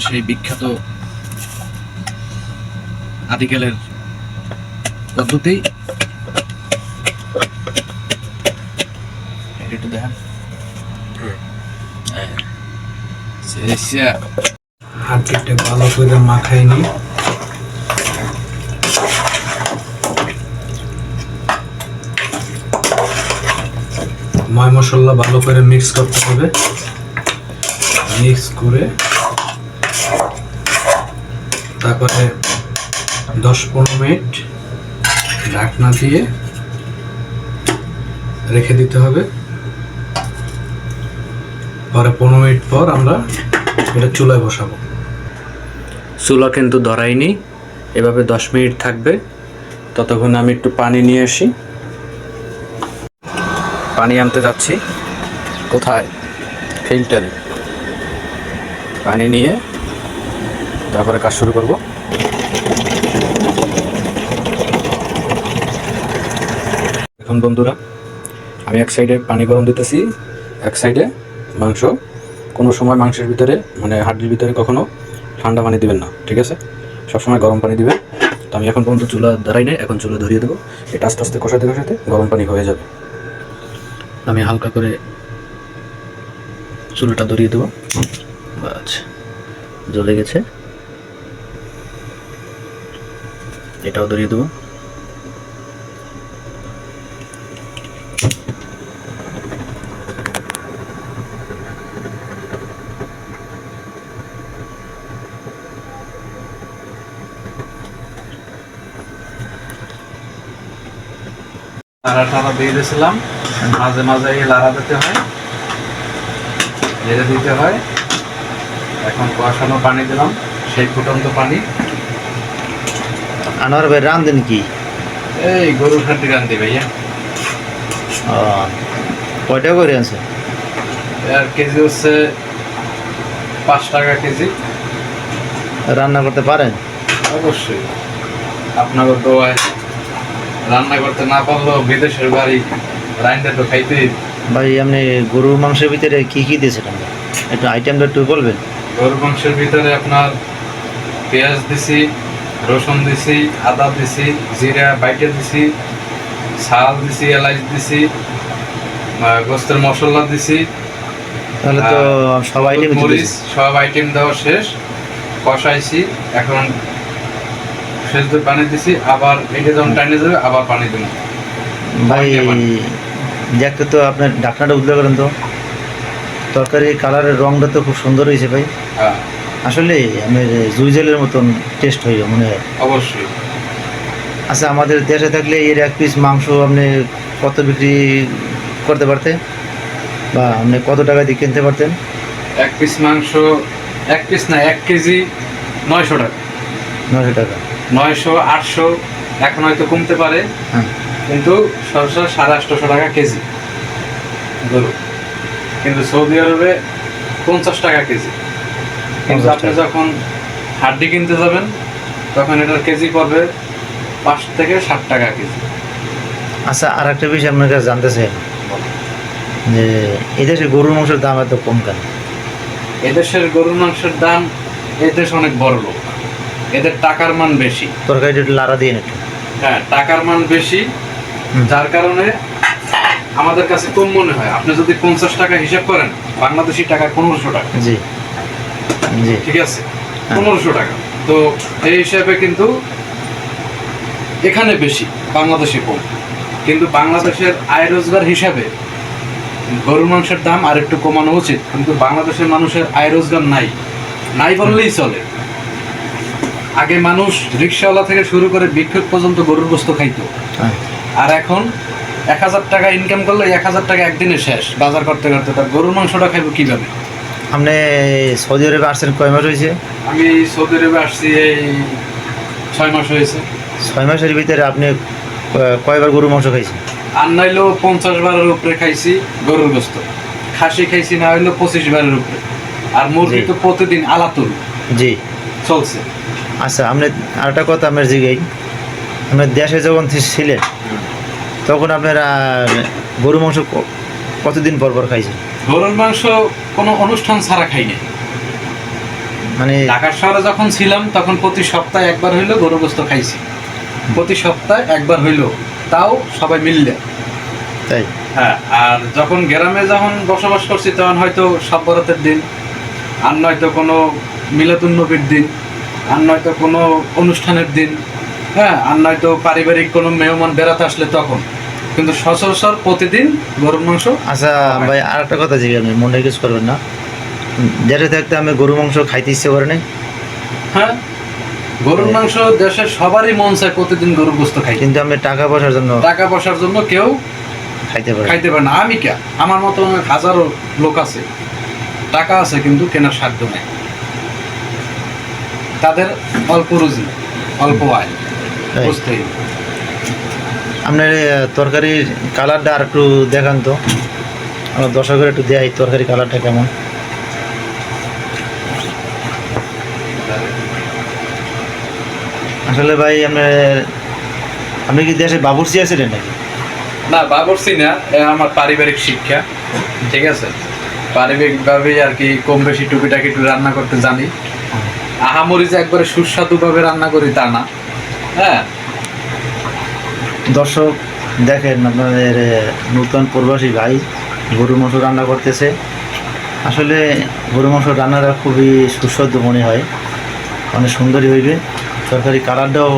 সেই বিখ্যাত আদিকালের পদ্ধতি। হ্যাঁ। ভালো করে মাখাই ময় মশলা ভালো করে মিক্স করতে হবে। মিক্স করে তারপরে দশ পনেরো মিনিট ঢাকনা দিয়ে রেখে দিতে হবে। পরে পনেরো মিনিট পর আমরা এটা চুলায় বসাবো। চুলা কিন্তু ধরাইনি এভাবে দশ মিনিট থাকবে। ততক্ষণ আমি একটু পানি নিয়ে আসি। পানি আনতে যাচ্ছি। কোথায়? ফিল্টারে। পানি নিয়ে তারপরে কাজ শুরু করব। এখন বন্ধুরা, আমি এক সাইডে পানি গরম দিতেছি, এক সাইডে মাংস। কোনো সময় মাংসের ভিতরে মানে হাড্ডির ভিতরে কখনো ঠান্ডা পানি দিবেন না, ঠিক আছে? সবসময় গরম পানি দিবেন। তো আমি এখন পর্যন্ত চুলা দাঁড়াই নাই, এখন চুলা ধরিয়ে দেবো। এটা আস্তে আস্তে কষাতে কষাতে গরম পানি হয়ে যাবে। আমি হালকা করে চুলাটা ধরিয়ে দেবো। আচ্ছা জ্বলে গেছে। এটাও ধরিয়ে দেবো। মাঝে মাঝে লাড়া দিতে হয়। দিতে হয়। এখন কুয়াশানো পানি দিলাম। সেই ফুটন্ত পানি। আনোয়ার ভাই রান্ধেন কি? এই গরুর খাদ্য রান্ধি ভাইয়া। ও, কয়টা করে আছে এর কেজি হচ্ছে পাঁচ টাকা কেজি। রান্না করতে পারেন? অবশ্যই। তো আর রান্না করতে না পারলেও বিদেশের বাড়ি রাইনটা তো খাইতেই। ভাই আপনি গরুর মাংসের ভিতরে কি কি দিয়েছেন একটু আইটেমটা একটু বলবেন। গরুর মাংসের ভিতরে আপনার পেঁয়াজ দিছি রসুন দিছি আদা দিছি জিরা বাইটে দিছি ছাল দিছি এলাচ দিছি গোস্তের মশলা দিছি। তাহলে তো সব আইটেম মরিচ সব আইটেম দেওয়া শেষ। কষাইছি এখন শেষ দিয়ে পানি দিছি আবার এটা যখন টাইনে যাবে আবার পানি দেবো। ভাই দেখতে তো আপনার ঢাকনাটা উদ্ধার করেন তো। তরকারির কালারের রংটা তো খুব সুন্দর হয়েছে ভাই। হ্যাঁ। আসলে আমি জুই জেলের মতন টেস্ট হইবে মনে হয়। অবশ্যই। আচ্ছা আমাদের দেশে থাকলে এর এক পিস মাংস আপনি কত বিক্রি করতে পারতেন? বা আপনি কত টাকা দিয়ে কিনতে পারতেন? এক পিস মাংস এক পিস না এক কেজি নয়শো টাকা। নয়শো টাকা। নয়শো আটশো এখন হয়তো কমতে পারে। হ্যাঁ। কিন্তু সরষা সাড়ে আটশোশো টাকা কেজি। গরু কিন্তু সৌদি আরবে পঞ্চাশ টাকা কেজি। কিন্তু আপনি যখন হাড্ডি কিনতে যাবেন তখন এটার কেজি পড়বে পাঁচ থেকে ষাট টাকা কেজি। আচ্ছা আর একটা বিষয় আপনার কাছে জানতে চাই। যে এদেশে গরুর মাংসের দাম এত কম কেন? এদেশের গরুর মাংসের দাম এদেশ অনেক বড় লোক। এদের টাকার মান বেশি। তরকারি একটু লাড়া দিয়ে একটু। হ্যাঁ টাকার মান বেশি। যার কারণে আমাদের কাছে কম মনে হয়। আপনি যদি পঞ্চাশ টাকা হিসাব করেন বাংলাদেশি টাকা পনেরোশো টাকা। জি জি। ঠিক আছে? পনেরোশো টাকা। তো এই হিসাবে কিন্তু এখানে বেশি বাংলাদেশে কম। কিন্তু বাংলাদেশের আয় রোজগার হিসাবে গরুর মাংসের দাম আর একটু কমানো উচিত কিন্তু বাংলাদেশের মানুষের আয় রোজগার নাই। নাই বললেই চলে। আগে মানুষ রিক্সাওয়ালা থেকে শুরু করে বিক্ষোভ পর্যন্ত গরুর গোস্ত খাইতো। হ্যাঁ। আর এখন এক হাজার টাকা ইনকাম করলে এক হাজার টাকা একদিনে শেষ। বাজার করতে করতে তার গরুর মাংসটা খাইবো কীভাবে? আপনি সৌদি আরবে আসছেন কয় মাস হয়েছে? আমি সৌদি আরবে আসছি এই ছয় মাস হয়েছে। ছয় মাসের ভিতরে আপনি কয়বার গরুর মাংস খাইছেন? আর নাইলেও পঞ্চাশ বারের উপরে খাইছি গরুর গোস্ত। খাসি খাইছি না হইলেও পঁচিশ বারের উপরে। আর মুরগি তো প্রতিদিন আলাতুল। জি। চলছে। আচ্ছা আপনি আরেকটা কথা আপনার জিগাই আপনার দেশে যখন ছিলেন তখন আপনারা গরু মাংস কতদিন পর পর খাইছেন? গরুর মাংস কোনো অনুষ্ঠান ছাড়া খাই না মানে ঢাকা শহরে যখন ছিলাম তখন প্রতি সপ্তাহে একবার হইল গরু গোস্ত খাইছি। প্রতি সপ্তাহে একবার হইল তাও সবাই মিললে। তাই? হ্যাঁ আর যখন গ্রামে যখন বসবাস করছি তখন হয়তো সব বরাতের দিন আর নয়তো কোনো মিলাদুন্নবীর দিন আর নয়তো কোনো অনুষ্ঠানের দিন হ্যাঁ আর নয়তো পারিবারিক কোনো মেহমান বেড়াতে আসলে তখন। কিন্তু সচরাচর প্রতিদিন গরুর মাংস আচ্ছা ভাই আর একটা কথা জিজ্ঞেস আপনি মনটা কিছু করবেন না। দেশে থাকতে আমি গরু মাংস খাইতে ইচ্ছে করে নাই। হ্যাঁ গরুর মাংস দেশের সবারই মন চায় প্রতিদিন গরুর গোস্ত খাই কিন্তু আমি টাকা পয়সার জন্য টাকা পয়সার জন্য কেউ খাইতে পারে খাইতে পারে না। আমি কে? আমার মতো অনেক হাজারো লোক আছে। টাকা আছে কিন্তু কেনার সাধ্য নেই। তাদের অল্প রুজি অল্প আয় তাই। বুঝতেই। আপনার তরকারির কালারটা আর একটু দেখান তো। আমার দর্শকের একটু দেয় তরকারি কালারটা কেমন। আসলে ভাই, আপনার, আপনি কি দেশে বাবুর্চি আছিলেন নাকি? না বাবরসি না আমার পারিবারিক শিক্ষা, ঠিক আছে? পারিবারিকভাবে আর কি কম বেশি টুকিটাকি একটু রান্না করতে জানি। আহামরি যে একবারে সুস্বাদুভাবে রান্না করি তা না হ্যাঁ? দর্শক দেখেন আপনাদের নূতন প্রবাসী ভাই গরু মাংস রান্না করতেছে। আসলে গরু মাংস রান্নাটা খুবই সুস্বাদু মনে হয়। অনেক সুন্দরই হইবে। তরকারি কালারটাও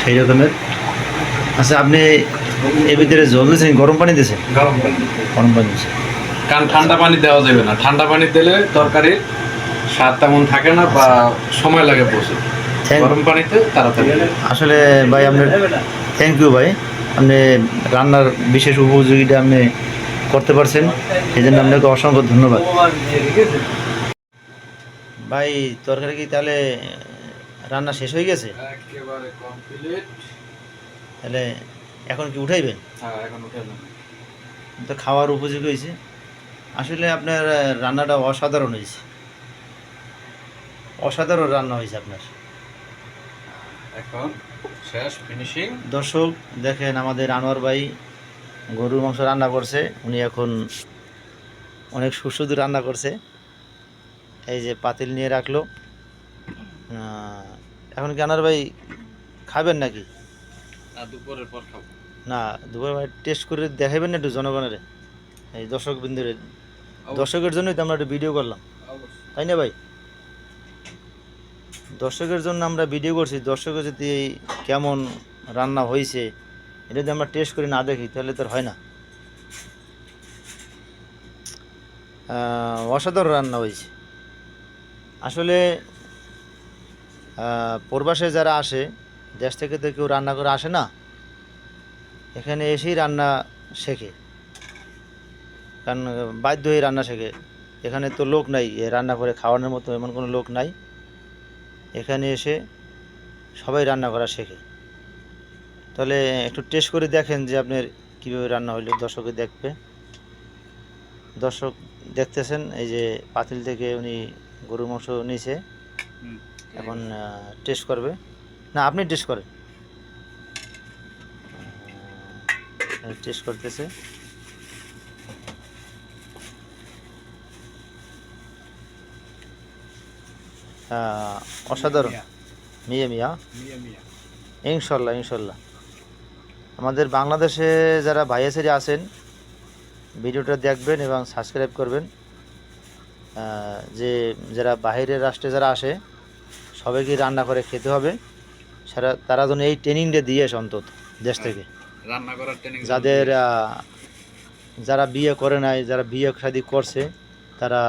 সেই রকমের। আচ্ছা আপনি এর ভিতরে জল দিয়েছেন গরম পানি দিয়েছেন? গরম পানি গরম পানি দিয়েছেন। কারণ ঠান্ডা পানি দেওয়া যাবে না। ঠান্ডা পানি দিলে তরকারির স্বাদ তেমন থাকে না বা সময় লাগে প্রচুর। গরম পানিতে তাড়াতাড়ি। আসলে ভাই আপনার থ্যাংক ইউ ভাই। আপনি রান্নার বিশেষ উপযোগীটা আপনি করতে পারছেন। এই জন্য আপনাকে অসংখ্য ধন্যবাদ। ভাই তরকারি কি তাহলে রান্না শেষ হয়ে গেছে? তাহলে এখন কি উঠাইবেন? হ্যাঁ তো খাওয়ার উপযোগী হয়েছে। আসলে আপনার রান্নাটা অসাধারণ হয়েছে। অসাধারণ রান্না হয়েছে আপনার। এখন শেষ ফিনিশিং দর্শক দেখেন আমাদের আনোয়ার ভাই গরুর মাংস রান্না করছে। উনি এখন অনেক সুস্বাদু রান্না করছে। এই যে পাতিল নিয়ে রাখল। এখন কি আনোয়ার ভাই খাবেন নাকি? আর দুপুরের পর খাব। না দুপুর ভাই টেস্ট করে দেখাবেন না একটু জনগণের? এই দর্শক বিন্দুরে দর্শকের জন্যই তো আমরা একটু ভিডিও করলাম। তাই না ভাই? দর্শকের জন্য আমরা ভিডিও করছি দর্শকের যদি কেমন রান্না হয়েছে এটা যদি আমরা টেস্ট করে না দেখি, তাহলে তো হয় না। অসাধারণ রান্না হয়েছে আসলে প্রবাসে যারা আসে, দেশ থেকে তো কেউ রান্না করে আসে না, এখানে এসেই রান্না শেখে। কারণ বাধ্য হয়ে রান্না শেখে। এখানে তো লোক নাই রান্না করে খাওয়ানোর মতো এমন কোনো লোক নাই। এখানে এসে সবাই রান্না করা শেখে। তাহলে একটু টেস্ট করে দেখেন যে আপনার কীভাবে রান্না হইলে দর্শকে দেখবে। দর্শক দেখতেছেন এই যে পাতিল থেকে উনি গরু মাংস নিয়েছে এখন টেস্ট করবে। না আপনি টেস্ট করেন। টেস্ট করতেছে। অসাধারণ। মিয়া। মিয়া ইনশাল্লাহ ইনশাল্লাহ। আমাদের বাংলাদেশে যারা ভাইয়াসেরি আছেন ভিডিওটা দেখবেন এবং সাবস্ক্রাইব করবেন। যে যারা বাইরের রাষ্ট্রে যারা আসে সবাইকে রান্না করে খেতে হবে। সারা তারা যেন এই ট্রেনিংটা দিয়ে আসে অন্তত দেশ থেকে। রান্না করার ট্রেনিং যাদের যারা বিয়ে করে নাই যারা বিয়ে শাদি করছে তারা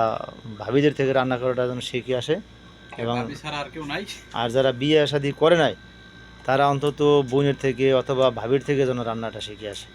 ভাবিদের থেকে রান্না করাটা যেন শিখে আসে। এবং আর যারা বিয়ে শাদি করে নাই তারা অন্তত বোনের থেকে অথবা ভাবির থেকে যেন রান্নাটা শিখে আসে।